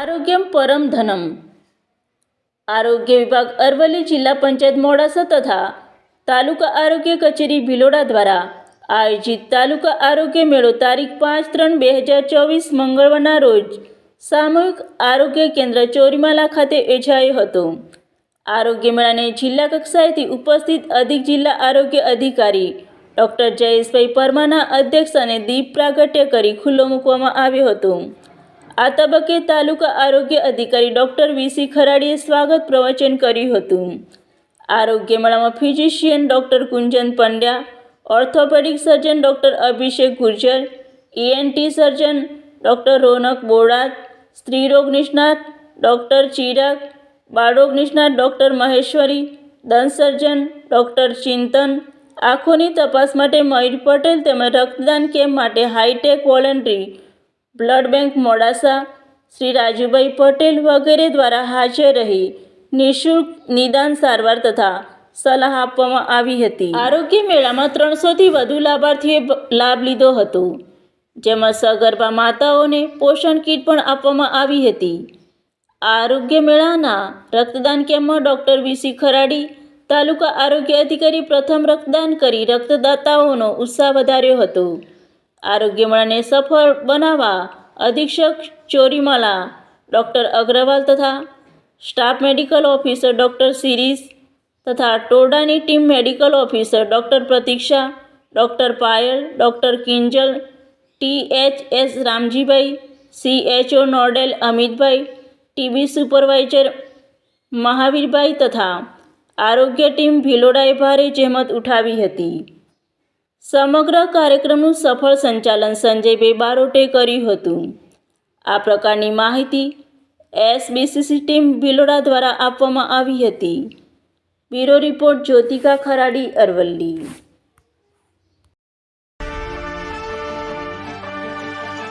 આરોગ્યમ પરમ ધનમ. આરોગ્ય વિભાગ અરવલ્લી જિલ્લા પંચાયત મોડાસા તથા તાલુકા આરોગ્ય કચેરી ભિલોડા દ્વારા આયોજિત તાલુકા આરોગ્ય મેળો તારીખ પાંચ ત્રણ બે હજાર ચોવીસ મંગળવારના રોજ સામૂહિક આરોગ્ય કેન્દ્ર ચોરીમાલા ખાતે યોજાયો હતો. આરોગ્ય મેળાને જિલ્લા કક્ષાએથી ઉપસ્થિત અધિક જિલ્લા આરોગ્ય અધિકારી ડૉક્ટર જયેશભાઈ પરમાના અધ્યક્ષ અને દીપ પ્રાગટ્ય કરી ખુલ્લો મૂકવામાં આવ્યો હતો. આ તબક્કે તાલુકા આરોગ્ય અધિકારી ડૉક્ટર વીસી ખરાડીએ સ્વાગત પ્રવચન કર્યું હતું. આરોગ્ય મેળામાં physician doctor Kunjan Pandya, orthopaedic surgeon doctor Abhishek Gurjar ENT surgeon doctor Ronak Bodat સ્ત્રીરોગ નિષ્ણાત ડૉક્ટર ચિરાગ, બાળરોગ નિષ્ણાત ડૉક્ટર મહેશ્વરી, દંત સર્જન ડૉક્ટર ચિંતન, આંખોની તપાસ માટે મયુર પટેલ તેમજ રક્તદાન કેમ્પ માટે hitech voluntary blood bank Modasa, Shri Rajubhai Patel વગેરે દ્વારા હાજર રહી નિઃશુલ્ક નિદાન સારવાર તથા સલાહ આપવામાં આવી હતી. આરોગ્ય મેળામાં ત્રણસોથી વધુ લાભાર્થીએ લાભ લીધો હતો, જેમાં સગર્ભા માતાઓને પોષણ કીટ પણ આપવામાં આવી હતી. આરોગ્ય મેળાના રક્તદાન કેમ્પમાં ડૉક્ટર વીસી ખરાડી, તાલુકા આરોગ્ય અધિકારી પ્રથમ રક્તદાન કરી રક્તદાતાઓનો ઉત્સાહ વધાર્યો હતો. આરોગ્ય મેળાને સફળ બનાવવા અધિક્ષક ચોરીમાલા, ડૉક્ટર અગ્રવાલ તથા સ્ટાફ મેડિકલ ઓફિસર ડૉક્ટર સિરીઝ તથા ટોડાની team medical officer doctor Pratiksha, doctor Payal, doctor Kinjal, T H S Ramjibhai CHO nodal Amitbhai TB supervisor Mahavirbhai તથા આરોગ્ય ટીમ ભિલોડાએ ભારે જહેમત ઉઠાવી હતી. સમગ્ર કાર્યક્રમનું સફળ સંચાલન સંજયભાઈ બારોટે કર્યું હતું. આ પ્રકારની માહિતી એસબીસીસી ટીમ ભિલોડા દ્વારા આપવામાં આવી હતી. Bureau report Jyotika Kharadi Aravalli.